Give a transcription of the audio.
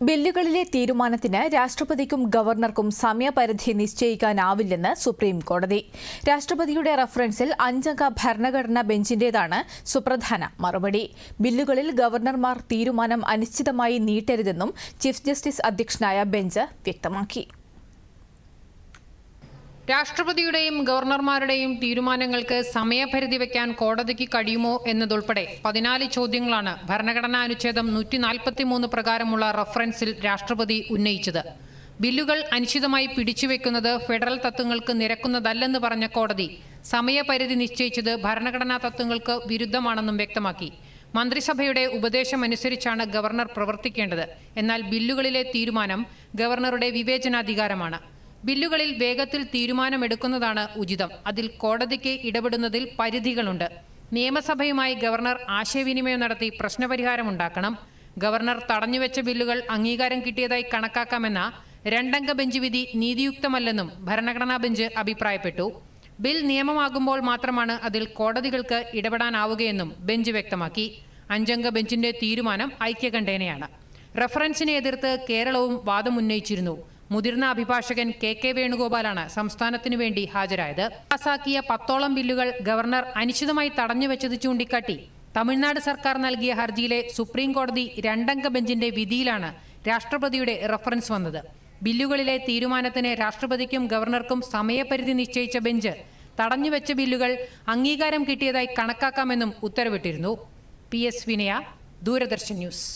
ബില്ലുകളിലെ തീരുമാനത്തിന് രാഷ്ട്രപതിക്കും ഗവർണർക്കും സമയപരിധി നിശ്ചയിക്കാനാവില്ലെന്ന് സുപ്രീം കോടതി. രാഷ്ട്രപതിയുടെ റഫറൻസിൽ അഞ്ചംഗ ഭരണഘടനാ ബെഞ്ചിന്റേതാണ് സുപ്രധാന മറുപടി. ബില്ലുകളിൽ ഗവർണർമാർ തീരുമാനം അനിശ്ചിതമായി നീട്ടരുതെന്നും ചീഫ് ജസ്റ്റിസ് അധ്യക്ഷനായ ബെഞ്ച് വ്യക്തമാക്കി. രാഷ്ട്രപതിയുടെയും ഗവർണർമാരുടെയും തീരുമാനങ്ങൾക്ക് സമയപരിധി വയ്ക്കാൻ കോടതിക്ക് കഴിയുമോ എന്നതുൾപ്പെടെ പതിനാല് ചോദ്യങ്ങളാണ് ഭരണഘടനാ അനുച്ഛേദം നൂറ്റി നാൽപ്പത്തിമൂന്ന് പ്രകാരമുള്ള റഫറൻസിൽ രാഷ്ട്രപതി ഉന്നയിച്ചത്. ബില്ലുകൾ അനിശ്ചിതമായി പിടിച്ചുവെക്കുന്നത് ഫെഡറൽ തത്വങ്ങൾക്ക് നിരക്കുന്നതല്ലെന്ന് പറഞ്ഞ കോടതി സമയപരിധി നിശ്ചയിച്ചത് ഭരണഘടനാ തത്വങ്ങൾക്ക് വിരുദ്ധമാണെന്നും വ്യക്തമാക്കി. മന്ത്രിസഭയുടെ ഉപദേശമനുസരിച്ചാണ് ഗവർണർ പ്രവർത്തിക്കേണ്ടത്. എന്നാൽ ബില്ലുകളിലെ തീരുമാനം ഗവർണറുടെ വിവേചനാധികാരമാണ്. ബില്ലുകളിൽ വേഗത്തിൽ തീരുമാനമെടുക്കുന്നതാണ് ഉചിതം. അതിൽ കോടതിക്ക് ഇടപെടുന്നതിൽ പരിധികളുണ്ട്. നിയമസഭയുമായി ഗവർണർ ആശയവിനിമയം നടത്തി പ്രശ്നപരിഹാരമുണ്ടാക്കണം ഗവർണർ തടഞ്ഞുവെച്ച ബില്ലുകൾ അംഗീകാരം കിട്ടിയതായി കണക്കാക്കാമെന്ന രണ്ടംഗ ബെഞ്ച് വിധി നീതിയുക്തമല്ലെന്നും ഭരണഘടനാ ബെഞ്ച് അഭിപ്രായപ്പെട്ടു. ബിൽ നിയമമാകുമ്പോൾ മാത്രമാണ് അതിൽ കോടതികൾക്ക് ഇടപെടാനാവുകയെന്നും ബെഞ്ച് വ്യക്തമാക്കി. അഞ്ചംഗ ബെഞ്ചിന്റെ തീരുമാനം ഐക്യകണ്ഠേനയാണ്. റഫറൻസിനെ എതിർത്ത് കേരളവും വാദമുന്നയിച്ചിരുന്നു മുതിർന്ന അഭിഭാഷകൻ കെ കെ വേണുഗോപാലാണ് സംസ്ഥാനത്തിനു വേണ്ടി ഹാജരായത്. പാസാക്കിയ പത്തോളം ബില്ലുകൾ ഗവർണർ അനിശ്ചിതമായി തടഞ്ഞുവെച്ചത് ചൂണ്ടിക്കാട്ടി. തമിഴ്നാട് സർക്കാർ നൽകിയ ഹർജിയിലെ സുപ്രീം കോടതി രണ്ടംഗ ബെഞ്ചിന്റെ വിധിയിലാണ് രാഷ്ട്രപതിയുടെ റഫറൻസ് വന്നത്. ബില്ലുകളിലെ തീരുമാനത്തിന് രാഷ്ട്രപതിക്കും ഗവർണർക്കും സമയപരിധി നിശ്ചയിച്ച ബെഞ്ച് തടഞ്ഞുവെച്ച ബില്ലുകൾ അംഗീകാരം കിട്ടിയതായി കണക്കാക്കാമെന്നും ഉത്തരവിട്ടിരുന്നു. പി എസ് വിനയ ദൂരദർശൻ ന്യൂസ്.